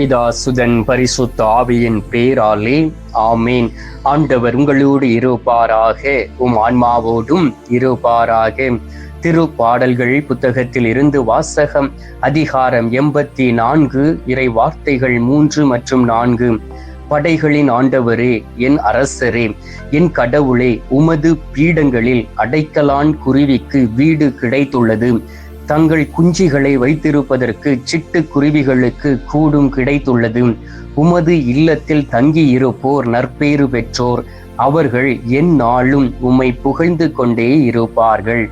பிதா சுதன் பரிசுத்த ஆவியின் பேராலே ஆமேன். ஆண்டவர் உங்களோடு இருப்பாராக உம் ஆன்மாவோடும் இருப்பாராக. திருப்பாடல்கள் புத்தகத்தில் இருந்து வாசகம் அதிகாரம் எண்பத்தி நான்கு இறை வார்த்தைகள் மூன்று மற்றும் நான்கு. படைகளின் ஆண்டவரே என் அரசரே என் கடவுளே உமது பீடங்களில் அடைக்கலான் குருவிக்கு வீடு கிடைத்துள்ளது. தங்கள் குஞ்சிகளை வைத்திருப்பதற்கு சிட்டு குருவிகளுக்கு கூடும் கிடைத்துள்ளது. உமது இல்லத்தில் தங்கி இருப்போர் நற்பேறு பெற்றோர். அவர்கள் என் நாளும் உம்மை புகழ்ந்து கொண்டே இருப்பார்கள்.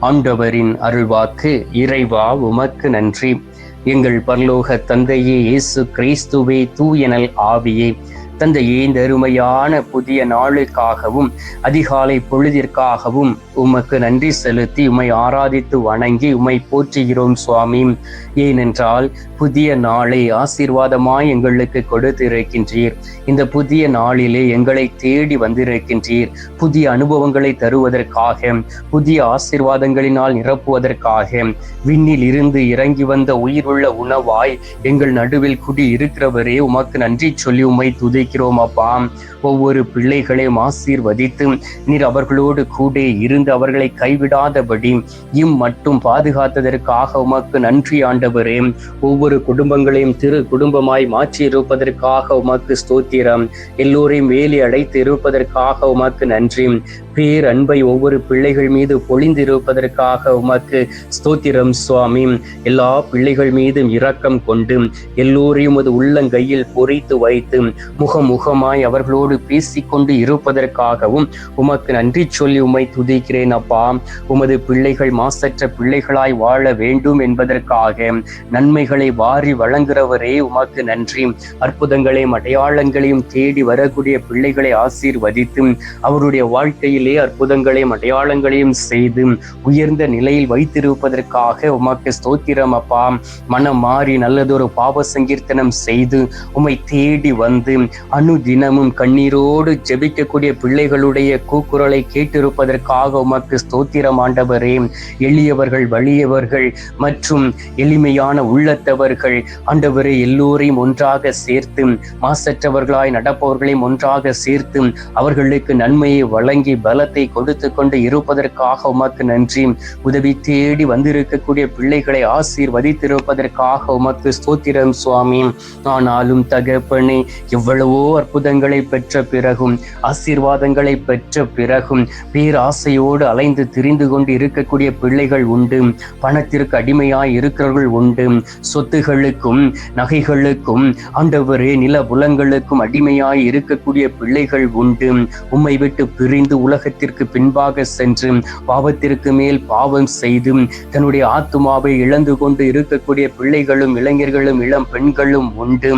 ஆண்டவரின் அருள்வாக்கு இறைவா உமக்கு நன்றி. எங்கள் பரலோக தந்தையே இயேசு கிறிஸ்துவே தூயனல் ஆவியே. தந்தையே இந்த அருமையான புதிய நாளுக்காகவும் அதிகாலை பொழுதிற்காகவும் உமக்கு நன்றி செலுத்தி உம்மை ஆராதித்து வணங்கி உம்மை போற்றுகிறோம் சுவாமி. ஏனென்றால் புதிய நாளை ஆசீர்வாதமாய் எங்களுக்கு கொடுத்திருக்கின்றீர். இந்த புதிய நாளிலே எங்களை தேடி வந்திருக்கின்றீர். புதிய அனுபவங்களை தருவதற்காக புதிய ஆசீர்வாதங்களினால் நிரப்புவதற்காக விண்ணில் இருந்து இறங்கி வந்த உயிருள்ள உணவாய் எங்கள் நடுவில் குடி இருக்கிறவரே உமக்கு நன்றி சொல்லி உமை துதி துதிக்கிறோம் அப்பா ஒவ்வொரு பிள்ளைகளையும் ஆசீர்வதித்து நீர் அவர்களோடு கூட இருந்து அவர்களை கைவிடாதபடி இம் மட்டும் பாதுகாத்ததற்காக உமக்கு நன்றி ஆண்டவரே. ஒவ்வொரு குடும்பங்களையும் திரு குடும்பமாய் மாற்றி இருப்பதற்காக உமக்கு ஸ்தோத்திரம். எல்லோரையும் வேலி அடைத்து இருப்பதற்காக உமக்கு நன்றி. பேர் அன்பை ஒவ்வொரு பிள்ளைகள் மீது பொழிந்திருப்பதற்காக உமக்கு ஸ்தோத்திரம் சுவாமி. எல்லா பிள்ளைகள் மீதும் இரக்கம் கொண்டு எல்லோரையும் அது உள்ளங்கையில் பொறித்து வைத்து முக முகமுகமாய் அவர்களோடு பேசிக்கொண்டு இருப்பதற்காகவும் உமக்கு நன்றி சொல்லி உம்மை துதிக்கிறேன் அப்பா. உமது பிள்ளைகள் மாசற்ற பிள்ளைகளாய் வாழ வேண்டும் என்பதற்காக நன்மைகளை வாரி வழங்குறவரே உமக்கு நன்றி. அற்புதங்களையும் அடையாளங்களையும் தேடி வரக்கூடிய பிள்ளைகளை ஆசீர்வதித்து அவருடைய வாழ்க்கையிலே அற்புதங்களையும் அடையாளங்களையும் செய்து உயர்ந்த நிலையில் வைத்திருப்பதற்காக உமக்கு ஸ்தோத்திரம் அப்பா. மனம் மாறி நல்லதொரு பாவ சங்கீர்த்தனம் செய்து உம்மை தேடி வந்து அனுதினமும் கண்ணீரோடு ஜெபிக்கக்கூடிய பிள்ளைகளுடைய கூக்குரலை கேட்டிருப்பதற்காக உமக்கு ஸ்தோத்திரம் ஆண்டவரே. எளியவர்கள் வலியவர்கள் மற்றும் எளிமையான உள்ளத்தவர்கள் ஆண்டவரே எல்லோரையும் ஒன்றாக சேர்த்து மாசற்றவர்களாய் நடப்பவர்களையும் ஒன்றாக சேர்த்து அவர்களுக்கு நன்மையை வழங்கி பலத்தை கொடுத்து கொண்டு இருப்பதற்காக உமக்கு நன்றி. உதவி தேடி வந்திருக்கக்கூடிய பிள்ளைகளை ஆசீர்வதித்திருப்பதற்காக உமக்கு ஸ்தோத்திரம் சுவாமி. ஆனாலும் தகப்பனே எவ்வளவோ அற்புதங்களை பெற்ற பிறகும் ஆசீர்வாதங்களை பெற்ற பிறகும் பேராசையோடு அலைந்து திரிந்து கொண்டு இருக்கக்கூடிய பிள்ளைகள் உண்டு பணத்திற்கு அடிமையாய் இருக்கிறவர்கள் உண்டு சொத்துகளுக்கும் நகைகளுக்கும் ஆண்டவரே நில புலங்களுக்கும் அடிமையாய் இருக்கக்கூடிய பிள்ளைகள் உண்டு. உம்மை விட்டு பிரிந்து உலகத்திற்கு பின்பாக சென்று பாவத்திற்கு மேல் பாவம் செய்து தன்னுடைய ஆத்துமாவை இழந்து கொண்டு இருக்கக்கூடிய பிள்ளைகளும் இளைஞர்களும் இளம் பெண்களும் உண்டு.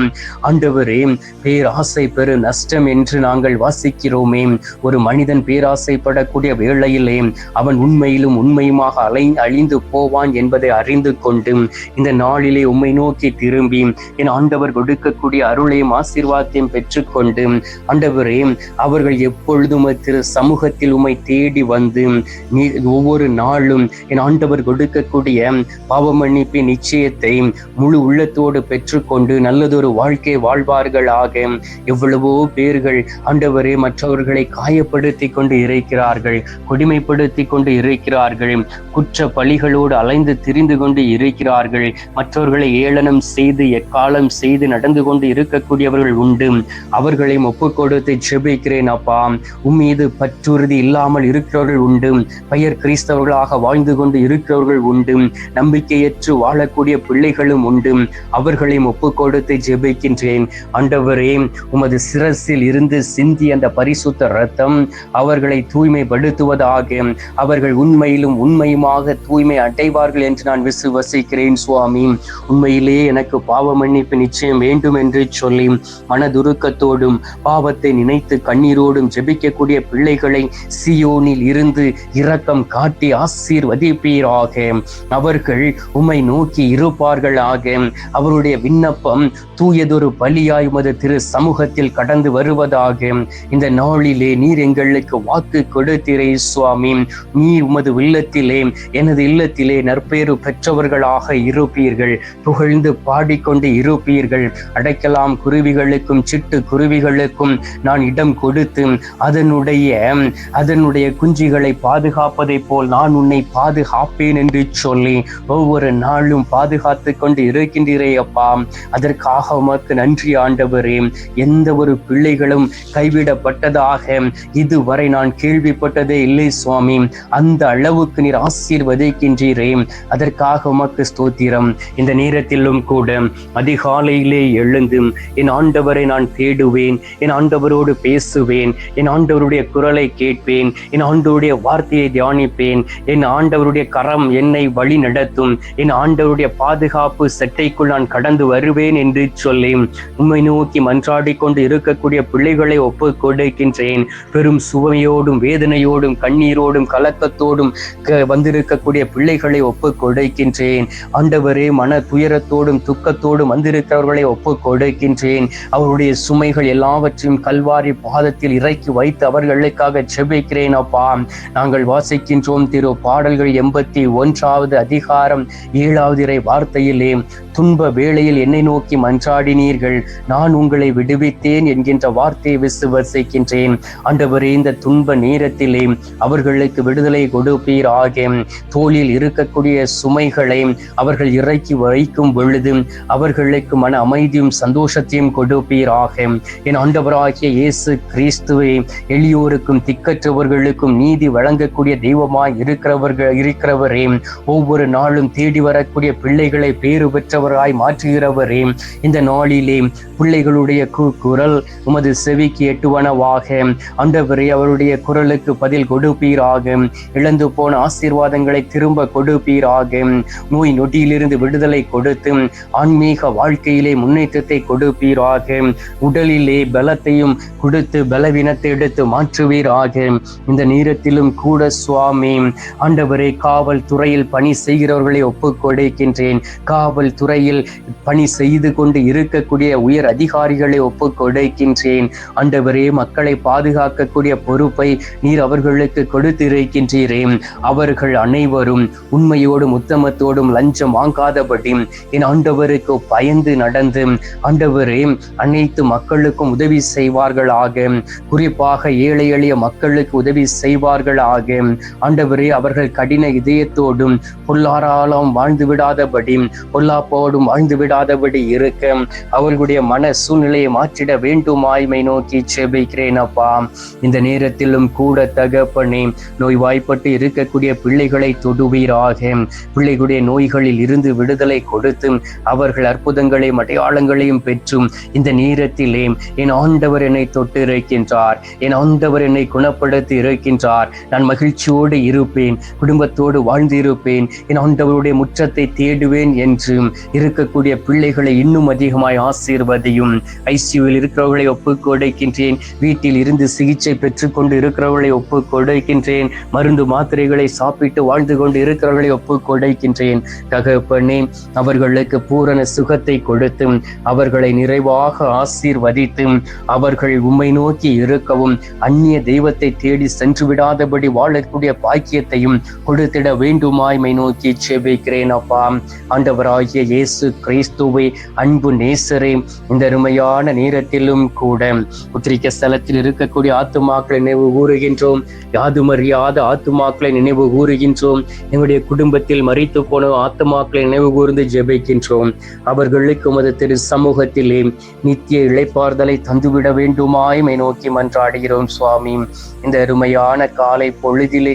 ஆண்டவரே பேராசை பெரு நஷ்டம் என்று நாங்கள் வாசிக்கிறோமே. ஒரு மனிதன் பேராசைப்படக்கூடிய வேளையிலே அவன் உண்மையிலும் உண்மையுமாக அலை அழிந்து போவான் என்பதை அறிந்து கொண்டு இந்த நாளிலே உம்மை நோக்கி திரும்பி என் ஆண்டவர் கொடுக்கக்கூடிய அருளையும் ஆசீர்வாதத்தையும் பெற்றுக்கொண்டு ஆண்டவரே அவர்கள் எப்பொழுதும் திரு சமூகத்தில் உம்மை தேடி வந்து நீ ஒவ்வொரு நாளும் என் ஆண்டவர் கொடுக்கக்கூடிய பாவ மன்னிப்பின் நிச்சயத்தை முழு உள்ளத்தோடு பெற்றுக்கொண்டு நல்லதொரு வாழ்க்கை வாழ்வார்களாக. எவ்வளவோ பேர்கள் ஆண்டவரே மற்றவர்களை காயப்படுத்தி கொண்டு இருக்கிறார்கள் கொடுமைப்படுத்தி கொண்டு இருக்கிறார்கள் குற்ற பழிகளோடு அலைந்து திரிந்து கொண்டு இருக்கிறார்கள். மற்றவர்களை ஏளனம் செய்து எக்காலம் செய்து நடந்து கொண்டு இருக்கக்கூடியவர்கள் உண்டு. அவர்களை ஒப்பு கொடுத்து ஜெபிக்கிறேன் அப்பா. உம்மீது பற்றுறுதி இல்லாமல் இருக்கிறவர்கள் உண்டு. பெயர் கிறிஸ்தவர்களாக வாழ்ந்து கொண்டு இருக்கிறவர்கள் உண்டு. நம்பிக்கையற்று வாழக்கூடிய பிள்ளைகளும் உண்டு. அவர்களையும் ஒப்பு கொடுத்து ஜெபிக்கின்றேன். ஆண்டவரே உமது சிரசில் இருந்து சிந்தி அந்த பரிசுத்த ரத்தம் அவர்களை தூய்மைப்படுத்துவதாக அவர்கள் உண்மையிலும் உண்மையுமாக தூய்மை அடைவார்கள் என்று நான் விசுவசிக்கிறேன் சுவாமி. உண்மையிலேயே எனக்கு பாவ மன்னிப்பு நிச்சயம் வேண்டும் என்று சொல்லி மனதுருக்கத்தோடும் பாவத்தை நினைத்து கண்ணீரோடும் ஜெபிக்கக்கூடிய பிள்ளைகளை சியோனில் இருந்து இரக்கம் காட்டி ஆசீர்வதிப்பீராக. அவர்கள் உம்மை நோக்கி இருப்பார்களாக. அவருடைய விண்ணப்பம் தூயதொரு பலியாய் உமது திரு சமூகத்தில் கடந்து வருவதாக இந்த நாளிலே நீர் எங்களுக்கு வாக்கு கொடுத்தீரே சுவாமி. நீ உமது இல்லத்திலே எனது இல்லத்திலே நற்பேறு பெற்றவர்களாக இருப்பீர்கள். புகழ்ந்து பாடிக்கொண்டு இருப்பீர்கள். அடைக்கலாம் குருவிகளுக்கும் சிட்டு குருவிகளுக்கும் நான் இடம் கொடுத்து அதனுடைய அதனுடைய குஞ்சுகளை பாதுகாப்பதை போல் நான் உன்னை பாதுகாப்பேன் என்று சொல்லி ஒவ்வொரு நாளும் பாதுகாத்து கொண்டு இருக்கின்றீரே அப்பா. அதற்காக உமக்கு நன்றி ஆண்டவரே. எந்த ஒரு பிள்ளைகளும் கைவிடப்பட்டதாக இதுவரை நான் கேள்விப்பட்டதே இல்லை சுவாமி. அந்த அளவுக்கு நீர் ஆசீர்வதிக்கின்றீரே. அதற்காக உமக்கு ஸ்தோத்திரம். இந்த நேரத்திலும் கூட அதிகாலையிலே எழுந்து என் ஆண்டவரை நான் தேடுவேன். என் ஆண்டவரோடு பேசுவேன். என் ஆண்டவருடைய குரலை கேட்பேன். என் ஆண்டவருடைய வார்த்தையை தியானிப்பேன். என் ஆண்டவருடைய கரம் என்னை வழி நடத்தும். என் ஆண்டவருடைய பாதுகாப்பு செட்டைக்குள் நான் கடந்து வருவேன் என்று சொல்லி உண்மை நோக்கி மன்றாடி கொண்டு இருக்கக்கூடிய பிள்ளைகளை ஒப்பு கொடுக்கின்றேன். பெரும் சுவையோடும் வேதனையோடும் கண்ணீரோடும் கலக்கத்தோடும் வந்திருக்கக்கூடிய பிள்ளைகளை ஒப்பு கொடுக்கின்றேன். ஆண்டவரே மன துயரத்தோடும் துக்கத்தோடும் வந்திருக்கிறவர்களை ஒப்பு கொடுக்கின்றேன். அவருடைய சுமைகள் எல்லாவற்றையும் கல்வாரி பாதத்தில் இறக்கி வைத்து அவர்களுக்காக செபிக்கிறேன் அப்பா. நாங்கள் வாசிக்கின்றோம் திரு பாடல்கள் எண்பத்தி ஒன்றாவது அதிகாரம் ஏழாவது இறை வார்த்தையிலே துன்ப வேளையில் என்னை நோக்கி மன்றாடினீர்கள். நான் உங்களை விடு விடுவித்தேன் என்கின்ற வார்த்தையை விசுவசிக்கின்றேன் ஆண்டவரே இந்த துன்ப நேரத்திலே அவர்களுக்கு விடுதலை கொடுப்பீர் கொடுப்பீராக. தோளில் இருக்கக்கூடிய சுமைகளை அவர்கள் இறக்கி வைக்கும் பொழுது அவர்களுக்கு மன அமைதியும் சந்தோஷத்தையும் கொடுப்பீராக. என் ஆண்டவராகிய இயேசு கிறிஸ்துவை எளியோருக்கும் திக்கற்றவர்களுக்கும் நீதி வழங்கக்கூடிய தெய்வமாய் இருக்கிறவர்கள் இருக்கிறவரே ஒவ்வொரு நாளும் தேடி வரக்கூடிய பிள்ளைகளை பேறு பெற்றவராய் மாற்றுகிறவரே இந்த நாளிலே பிள்ளைகளுடைய கு- குரல் உமது செவிக்கு எட்டுவனவாக. ஆண்டவரே அவருடைய குரலுக்கு பதில் கொடுப்பீராக. இழந்து போன ஆசீர்வாதங்களை திரும்ப கொடுப்பீராக. நோய் நொடியிலிருந்து விடுதலை கொடுத்து ஆன்மீக வாழ்க்கையிலே முன்னேற்றத்தை கொடுப்பீராக. உடலிலே பலத்தையும் கொடுத்து பலவீனத்தை எடுத்து மாற்றுவீராக. இந்த நேரத்திலும் கூட சுவாமி ஆண்டவரே காவல் துறையில் பணி செய்கிறவர்களை ஒப்புக் கொடுக்கின்றேன். காவல் துறையில் பணி செய்து கொண்டு இருக்கக்கூடிய உயர் அதிகாரிகளை ஒப்பு ஒப்புக் கொடுக்கின்றேன். ஆண்டவரே மக்களை பாதுகாக்கக்கூடிய பொறுப்பை நீர் அவர்களுக்கு கொடுத்திருக்கின்றீரே. அவர்கள் அனைவரும் உண்மையோடும் உத்தமத்தோடும் லஞ்சம் வாங்காதபடி என் ஆண்டவருக்கு பயந்து நடந்து ஆண்டவரே அனைத்து மக்களுக்கும் உதவி செய்வார்களாக. குறிப்பாக ஏழை எளிய மக்களுக்கு உதவி செய்வார்களாக. ஆண்டவரே அவர்கள் கடின இதயத்தோடும் பொல்லாராலும் வாழ்ந்து விடாதபடி பொல்லாப்போடும் வாழ்ந்து விடாதபடி இருக்க அவர்களுடைய மன சூழ்நிலையை மாற்றிட வேண்டுமாய்மை நோக்கி செபிக்கிறேன் அப்பா இந்த நேரத்திலும் கூட தகப்பனே நோய்வாய்ப்பட்டு இருக்கக்கூடிய பிள்ளைகளை தொடுவீராக. பிள்ளைகளுடைய நோய்களில் இருந்து விடுதலை கொடுத்து அவர்கள் அற்புதங்களையும் அடையாளங்களையும் பெற்றும் இந்த நேரத்திலே என் ஆண்டவர் என்னை தொட்டு இருக்கின்றார். என் ஆண்டவர் என்னை குணப்படுத்தி இருக்கின்றார். நான் மகிழ்ச்சியோடு இருப்பேன் குடும்பத்தோடு வாழ்ந்து இருப்பேன் என் ஆண்டவருடைய முற்றத்தை தேடுவேன் என்று இருக்கக்கூடிய பிள்ளைகளை இன்னும் அதிகமாய் ஆசீர்வதியும். ஐசியூவில் இருக்கிறவர்களை ஒப்பு கொடுக்கின்றேன் வீட்டில் இருந்து சிகிச்சை பெற்றுக்கொண்டு இருக்கிறவர்களை ஒப்பு கொடுக்கின்றேன் மருந்து மாத்திரைகளை சாப்பிட்டு வாழ்ந்து கொண்டு இருக்கிறவர்களை ஒப்பு கொடுக்கின்றேன் தகப்பனே அவர்களுக்கு பூரண சுகத்தை கொடுத்து அவர்களை நிறைவாக ஆசீர்வதித்து அவர்கள் உம்மை நோக்கி இருக்கவும் அந்நிய தெய்வத்தை தேடி சென்று விடாதபடி வாழக்கூடிய பாக்கியத்தையும் கொடுத்திட வேண்டுமாய்மை நோக்கி செபிக்கிறேன் அப்பா. ஆண்டவராகிய இயேசு கிறிஸ்துவை அன்பு நேசரே இந்த அருமையான நேரத்திலும் கூட. உத்திரிக்க ஸ்தலத்தில் இருக்கக்கூடிய ஆத்துமாக்களை நினைவு கூறுகின்றோம். யாதுமறியாத ஆத்துமாக்களை நினைவு கூறுகின்றோம். எங்களுடைய குடும்பத்தில் மறித்து போன ஆத்துமாக்களை நினைவு கூர்ந்து ஜெபிக்கின்றோம். அவர்களுக்கு உமது திரு சமூகத்திலே நித்திய இழைப்பார்தலை தந்துவிட வேண்டுமாய்மை நோக்கி மன்றாடுகிறோம் சுவாமி. இந்த அருமையான காலை பொழுதிலே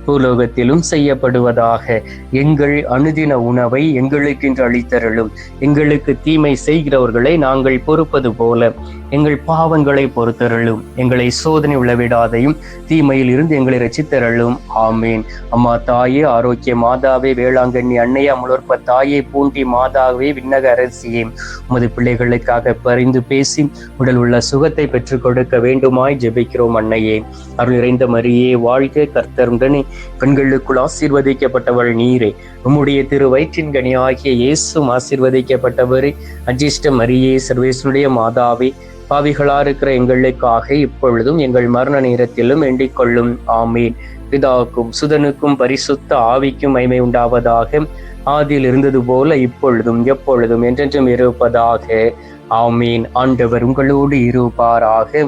பூலோகத்திலும் செய்யப்படுவதாக. எங்கள் அனுதின உணவை எங்களுக்கு இன்று அளித்தருளும். எங்களுக்கு தீமை செய்கிறவர்களை நாங்கள் பொறுப்பது போல. எங்கள் பாவங்களை பொறுத்தருளும். எங்களை சோதனை உள்ளவிடாதையும் தீமையில் இருந்து எங்களை ரசித்தருளும் ஆமீன். அம்மா தாயே ஆரோக்கிய மாதாவே வேளாங்கண்ணி அன்னையா முளர்ப்ப தாயே பூண்டி மாதாவே விண்ணக அரசியே. உமது பிள்ளைகளுக்காக பரிந்து பேசி உடல் உள்ள சுகத்தை பெற்றுக் கொடுக்க வேண்டுமாய் ஜெபிக்கிறோம் அன்னையே. அருள் நிறைந்த மரியே வாழ்க கர்த்தருடனே. பெண்களுக்குள் ஆசீர்வதிக்கப்பட்டவள் நீரே. உம்முடைய திரு வயிற்றின் கனி ஆகிய இயேசும் ஆசீர்வதிக்கப்பட்டவரே. அஜிஷ்ட மரியே சர்வேசனுடைய மாதாவே பாவிகளா இருக்கிற எங்களுக்காக இப்பொழுதும் எங்கள் மரண நேரத்திலும் எண்டிக் கொள்ளும். ஆமீன். பிதாவுக்கும் சுதனுக்கும் பரிசுத்த ஆவிக்கும் மைமை உண்டாவதாக ஆதியில் இருந்தது போல இப்பொழுதும் எப்பொழுதும் என்றென்றும் இருப்பதாக. ஆமீன். ஆண்டவர் உங்களோடு இருப்பாராக.